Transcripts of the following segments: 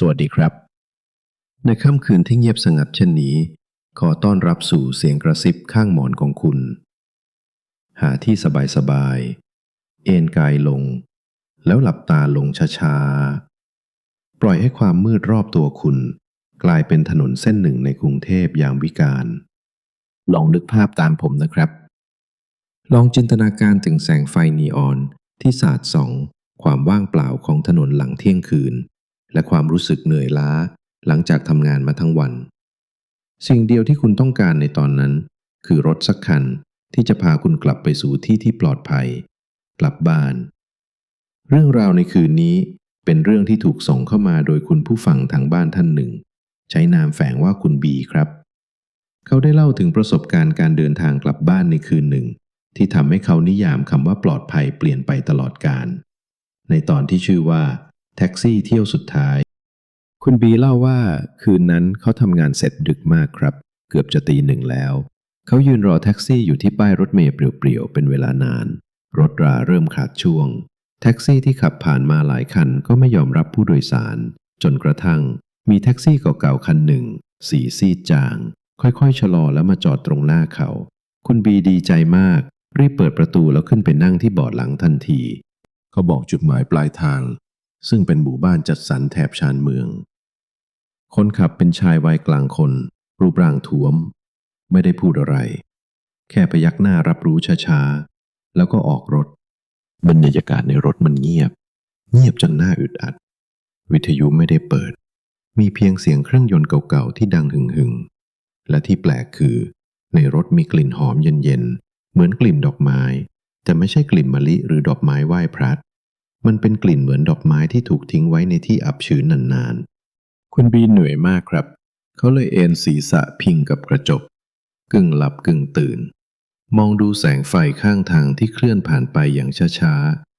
สวัสดีครับ ในค่ำคืนที่เงียบสงัดเช่นนี้ ขอต้อนรับสู่เสียงกระซิบข้างหมอนของคุณ หาที่สบายๆ เอนกายลง แล้วหลับตาลงช้าๆ ปล่อยให้ความมืดรอบตัวคุณ กลายเป็นถนนเส้นหนึ่งในกรุงเทพยามวิกาล ลองนึกภาพตามผมนะครับ ลองจินตนาการถึงแสงไฟนีออนที่สาดส่อง ความว่างเปล่าของถนนหลังเที่ยงคืน และความรู้สึกเหนื่อยล้าหลังจากทำงานมาทั้งวัน สิ่งเดียวที่คุณต้องการในตอนนั้น คือรถสักคันที่จะพาคุณกลับไปสู่ที่ที่ปลอดภัย กลับบ้าน เรื่องราวในคืนนี้เป็นเรื่องที่ถูกส่งเข้ามาโดยคุณผู้ฟังทางบ้านท่านหนึ่ง ใช้นามแฝงว่าคุณบีครับ เขาได้เล่าถึงประสบการณ์การเดินทางกลับบ้านในคืนหนึ่ง ที่ทำให้เขานิยามคำว่าปลอดภัยเปลี่ยนไปตลอดการในตอนที่ชื่อว่า แท็กซี่เที่ยวสุดท้าย คุณบีเล่าว่าคืนนั้นเขาทำงานเสร็จดึกมากครับ เกือบจะตีหนึ่งแล้ว เขายืนรอแท็กซี่อยู่ที่ป้ายรถเมล์เปลี่ยวๆเป็นเวลานาน รถราเริ่มขาดช่วง แท็กซี่ที่ขับผ่านมาหลายคันก็ไม่ยอมรับผู้โดยสาร จนกระทั่ง มีแท็กซี่เก่าๆคันหนึ่ง สีซีดจาง ค่อยๆชะลอแล้วมาจอดตรงหน้าเขา คุณบีดีใจมาก รีบเปิดประตูแล้วขึ้นไปนั่งที่เบาะหลังทันที เขาบอกจุดหมายปลายทาง ซึ่งเป็นหมู่บ้านจัดสรรแถบชานเมือง คนขับเป็นชายวัยกลางคน รูปร่างท้วม ไม่ได้พูดอะไร แค่พยักหน้ารับรู้ช้าๆ แล้วก็ออกรถ บรรยากาศในรถมันเงียบ เงียบจนน่าอึดอัด วิทยุไม่ได้เปิด มีเพียงเสียงเครื่องยนต์เก่าๆ ที่ดังหึ่งๆและที่แปลกคือ ในรถมีกลิ่นหอมเย็นๆ เหมือนกลิ่นดอกไม้ แต่ไม่ใช่กลิ่นมะลิหรือดอกไม้ไหว้พระ มันเป็นกลิ่นเหมือนดอกไม้ที่ถูกทิ้งไว้ในที่อับชื้นนานๆ คุณบีเหนื่อยมากครับ เขาเลยเอนศีรษะพิงกับกระจก กึ่งหลับกึ่งตื่น มองดูแสงไฟข้างทางที่เคลื่อนผ่านไปอย่างช้า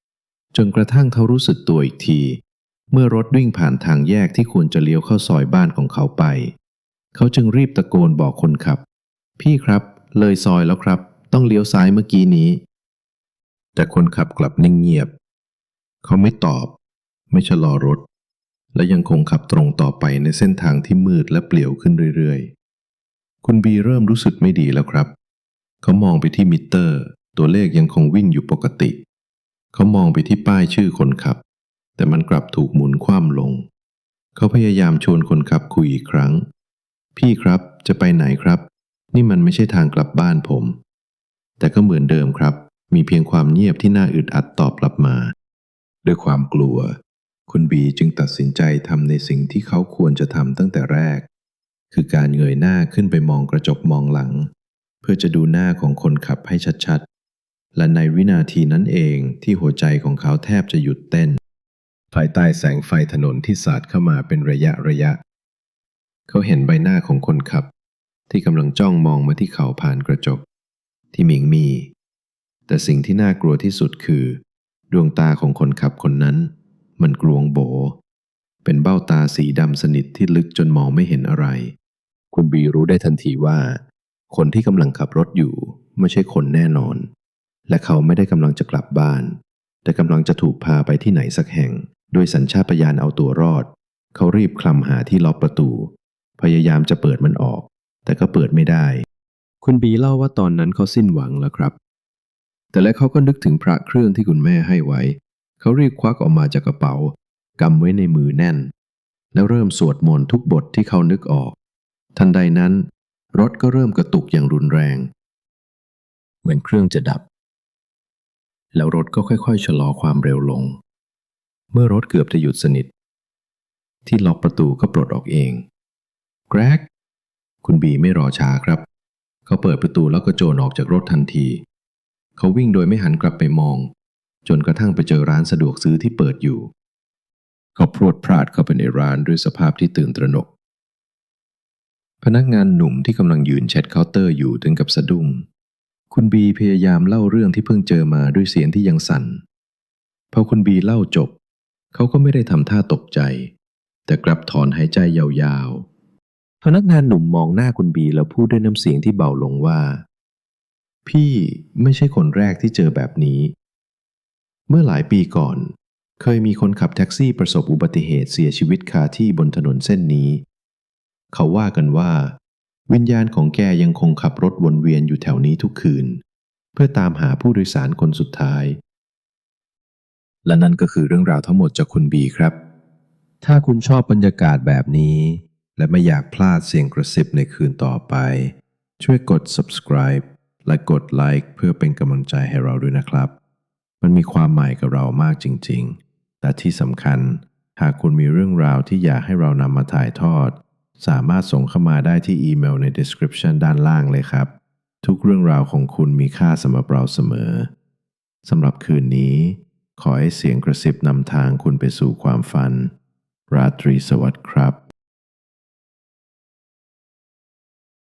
ๆ จนกระทั่งเขารู้สึกตัวอีกที เมื่อรถวิ่งผ่านทางแยกที่ควรจะเลี้ยวเข้าซอยบ้านของเขาไป เขาจึงรีบตะโกนบอกคนขับ พี่ครับ เลยซอยแล้วครับ ต้องเลี้ยวซ้ายเมื่อกี้นี้ แต่คนขับกลับนิ่งเงียบ เขาไม่ตอบ ไม่ชะลอรถ และยังคงขับตรงต่อไปในเส้นทางที่มืดและเปลี่ยวขึ้นเรื่อยๆ คุณบีเริ่มรู้สึกไม่ดีแล้วครับ เขามองไปที่มิเตอร์ ตัวเลขยังคงวิ่งอยู่ปกติ เขามองไปที่ป้ายชื่อคนขับ แต่มันกลับถูกหมุนคว่ำลง เขาพยายามชวนคนขับคุยอีกครั้ง พี่ครับจะไปไหนครับ นี่มันไม่ใช่ทางกลับบ้านผม แต่ก็เหมือนเดิมครับ มีเพียงความเงียบที่น่าอึดอัดตอบกลับมา ด้วยความกลัว คุณบีจึงตัดสินใจทำในสิ่งที่เขาควรจะทำตั้งแต่แรก คือการเงยหน้าขึ้นไปมองกระจกมองหลัง เพื่อจะดูหน้าของคนขับให้ชัดๆ และในวินาทีนั้นเองที่หัวใจของเขาแทบจะหยุดเต้น ภายใต้แสงไฟถนนที่สาดเข้ามาเป็นระยะระยะ เขาเห็นใบหน้าของคนขับ ที่กำลังจ้องมองมาที่เขาผ่านกระจก ที่หมิงมี แต่สิ่งที่น่ากลัวที่สุดคือ ดวงตาของคนขับคนนั้น มันกลวงโบ เป็นเบ้าตาสีดำสนิทที่ลึกจนมองไม่เห็นอะไร คุณบีรู้ได้ทันทีว่า คนที่กำลังขับรถอยู่ไม่ใช่คนแน่นอน และเขาไม่ได้กำลังจะกลับบ้าน แต่กำลังจะถูกพาไปที่ไหนสักแห่ง ด้วยสัญชาตญาณเอาตัวรอด เขารีบคลำหาที่ล็อกประตู พยายามจะเปิดมันออก แต่ก็เปิดไม่ได้ คุณบีเล่าว่าตอนนั้นเขาสิ้นหวังแล้วครับ แต่แล้วเขาก็นึกถึงพระเครื่องที่คุณแม่ให้ไว้ เขารีบควักออกมาจากกระเป๋ากำไว้ในมือแน่น แล้วเริ่มสวดมนต์ทุกบทที่เขานึกออก ทันใดนั้น รถก็เริ่มกระตุกอย่างรุนแรง เหมือนเครื่องจะดับ แล้วรถก็ค่อยๆชะลอความเร็วลง เมื่อรถเกือบจะหยุดสนิท ที่ล็อกประตูก็ปลดออกเองแกรกคุณบีไม่รอช้าครับ เขาเปิดประตูแล้วก็โจรออกจากรถทันที เขาวิ่งโดยไม่หันกลับไปมอง จนกระทั่งไปเจอร้านสะดวกซื้อที่เปิดอยู่ เขาพรวดพลาดเข้าไปในร้านด้วยสภาพที่ตื่นตระหนก พนักงานหนุ่มที่กำลังยืนเช็ดเคาน์เตอร์อยู่ถึงกับสะดุ้ง คุณบีพยายามเล่าเรื่องที่เพิ่งเจอมาด้วยเสียงที่ยังสั่น พอคุณบีเล่าจบ เขาก็ไม่ได้ทำท่าตกใจ แต่กลับถอนหายใจยาวๆ พนักงานหนุ่มมองหน้าคุณบีแล้วพูดด้วยน้ำเสียงที่เบาลงว่า พี่ไม่ใช่คนแรกที่เจอแบบนี้ เมื่อหลายปีก่อน เคยมีคนขับแท็กซี่ประสบอุบัติเหตุเสียชีวิตคาที่บนถนนเส้นนี้ เขาว่ากันว่า วิญญาณของแกยังคงขับรถวนเวียนอยู่แถวนี้ทุกคืน เพื่อตามหาผู้โดยสารคนสุดท้าย และนั่นก็คือเรื่องราวทั้งหมดจากคุณบีครับ ถ้าคุณชอบบรรยากาศแบบนี้ และไม่อยากพลาดเสียงกระซิบในคืนต่อไป ช่วยกด subscribe และกดไลค์เพื่อเป็นกำลังใจให้เราด้วยนะครับ มันมีความหมายกับเรามากจริง ๆ แต่ที่สำคัญ หากคุณมีเรื่องราวที่อยากให้เรานำมาถ่ายทอด สามารถส่งเข้ามาได้ที่อีเมลใน description ด้านล่างเลยครับ ทุกเรื่องราวของคุณมีค่าสำหรับเราเสมอสำหรับคืนนี้ ขอให้เสียงกระซิบนำทางคุณไปสู่ความฝัน ราตรีสวัสดิ์ครับ